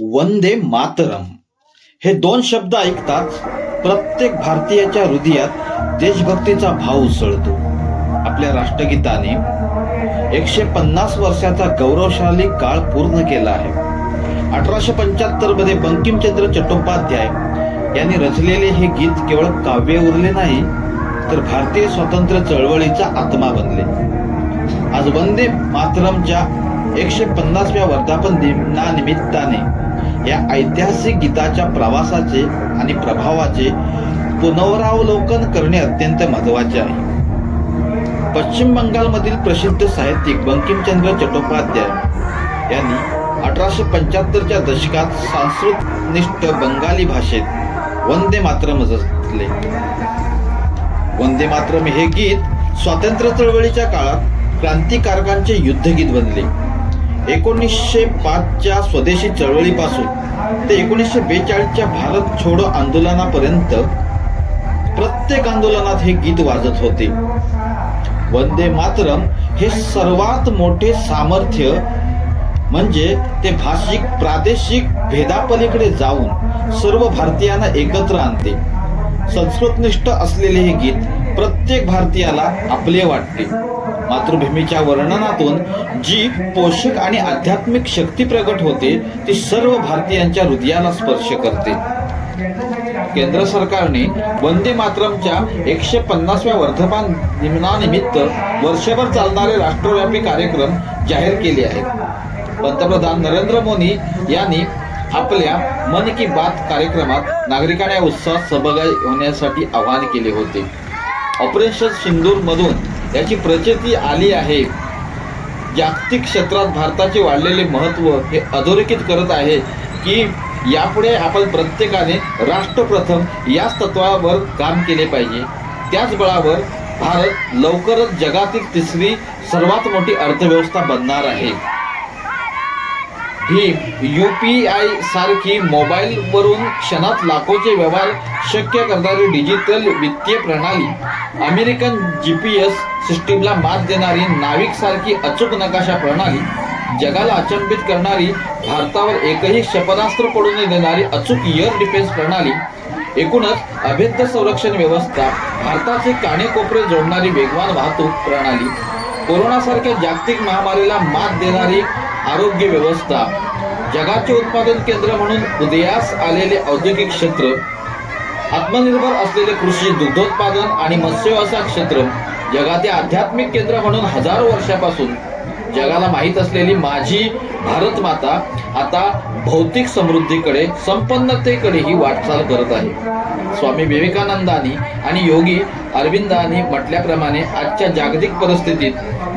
वंदे मातरम. हे दोन शब्द ऐकताच प्रत्येक भारतीयाच्या हृदयात देशभक्तीचा भाव उसळतो. आपल्या राष्ट्रगीताने एकशे पन्नास वर्षाचा गौरवशाली काळ पूर्ण केला आहे. अठराशे पंच्याहत्तरमध्ये बंकिमचंद्र चट्टोपाध्याय यांनी रचलेले हे गीत केवळ काव्य उरले नाही तर भारतीय स्वातंत्र्य चळवळीचा आत्मा बनले. आज वंदे मातरमच्या एकशे पन्नासव्या वर्धापन दिनानिमित्ताने या ऐतिहासिक गीताच्या प्रवासाचे आणि प्रभावाचे पुनरावलोकन करणे अत्यंत महत्त्वाचे आहे. पश्चिम बंगालमधील प्रसिद्ध साहित्यिक बंकिमचंद्र चट्टोपाध्याय यांनी अठराशे पंच्याहत्तरच्या दशकात संस्कृतनिष्ठ बंगाली भाषेत वंदे मातरम रचले. वंदे मातरम हे गीत स्वातंत्र्य चळवळीच्या काळात क्रांतिकारकांचे युद्धगीत बनले. एकोणीसशे पाचच्या स्वदेशी चळवळीपासून ते एकोणीसशे बेचाळीसच्या भारत छोडो आंदोलनापर्यंत प्रत्येक आंदोलनात हे गीत वाजत होते. वंदे मातरम हे सर्वात मोठे सामर्थ्य म्हणजे ते भाषिक प्रादेशिक भेदापलीकडे जाऊन सर्व भारतीयांना एकत्र आणते. संस्कृतनिष्ठ असलेले हे गीत प्रत्येक भारतीयाला आपले वाटते. मातृभूमीच्या वर्णनातून जी पोषक आणि आध्यात्मिक शक्ती प्रगट होते ती सर्व भारतीयांच्या हृदयाला स्पर्श करते. केंद्र सरकारने वंदे मातरमच्या एकशे पन्नासव्या वर्धमान दिनानिमित्त वर्षभर चालणारे राष्ट्रव्यापी कार्यक्रम जाहीर केले आहेत. पंतप्रधान नरेंद्र मोदी यांनी आपल्या मन की बात कार्यक्रमात नागरिकांना या उत्साहात सहभागी होण्यासाठी आवाहन केले होते. ऑपरेशन सिंदूर मधून याची प्रचिती आली आहे. जागतिक क्षेत्रात भारताचे वाढलेले महत्त्व हे अधोरेखित करत आहे की यापुढे आपण प्रत्येकाने राष्ट्रप्रथम याच तत्वावर काम केले पाहिजे. त्याच बळावर भारत लवकरच जगातील तिसरी सर्वात मोठी अर्थव्यवस्था बनणार आहे. भीम यू पी आय सारखी मोबाईलवरून क्षणात लाखोचे व्यवहार शक्य करणारी डिजिटल वित्तीय प्रणाली अमेरिकन जी पी एस सिस्टीमला मात देणारी नाविक सारखी अचूक नकाशा प्रणाली जगाला अचंबित करणारी भारतावर एकही क्षेपणास्त्र पडू न देणारी अचूक एअर डिफेन्स प्रणाली एकूणच अभेद्य संरक्षण व्यवस्था भारताचे कानेकोपरे जोडणारी वेगवान वाहतूक प्रणाली कोरोनासारख्या जागतिक महामारीला मात देणारी आरोग्य व्यवस्था जगाचे उत्पादन केंद्र म्हणून उदयास आलेले औद्योगिक क्षेत्र आत्मनिर्भर असलेले कृषी दुग्धोत्पादन आणि मत्स्यव्यवसाय क्षेत्र जगाचे आध्यात्मिक केंद्र म्हणून हजारो वर्षापासून जगाला माहीत असलेली माझी भारत माता आता भौतिक समृद्धीकडे संपन्नतेकडेही वाटचाल करत आहे. स्वामी विवेकानंदांनी आणि योगी अरविंदांनी म्हटल्याप्रमाणे आजच्या जागतिक परिस्थितीत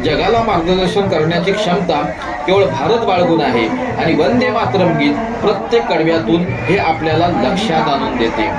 जगाला मार्गदर्शन करण्याची क्षमता केवळ भारत बाळगून आहे. आणि वंदे मातरम गीत प्रत्येक कडव्यातून हे आपल्याला लक्षात आणून देते.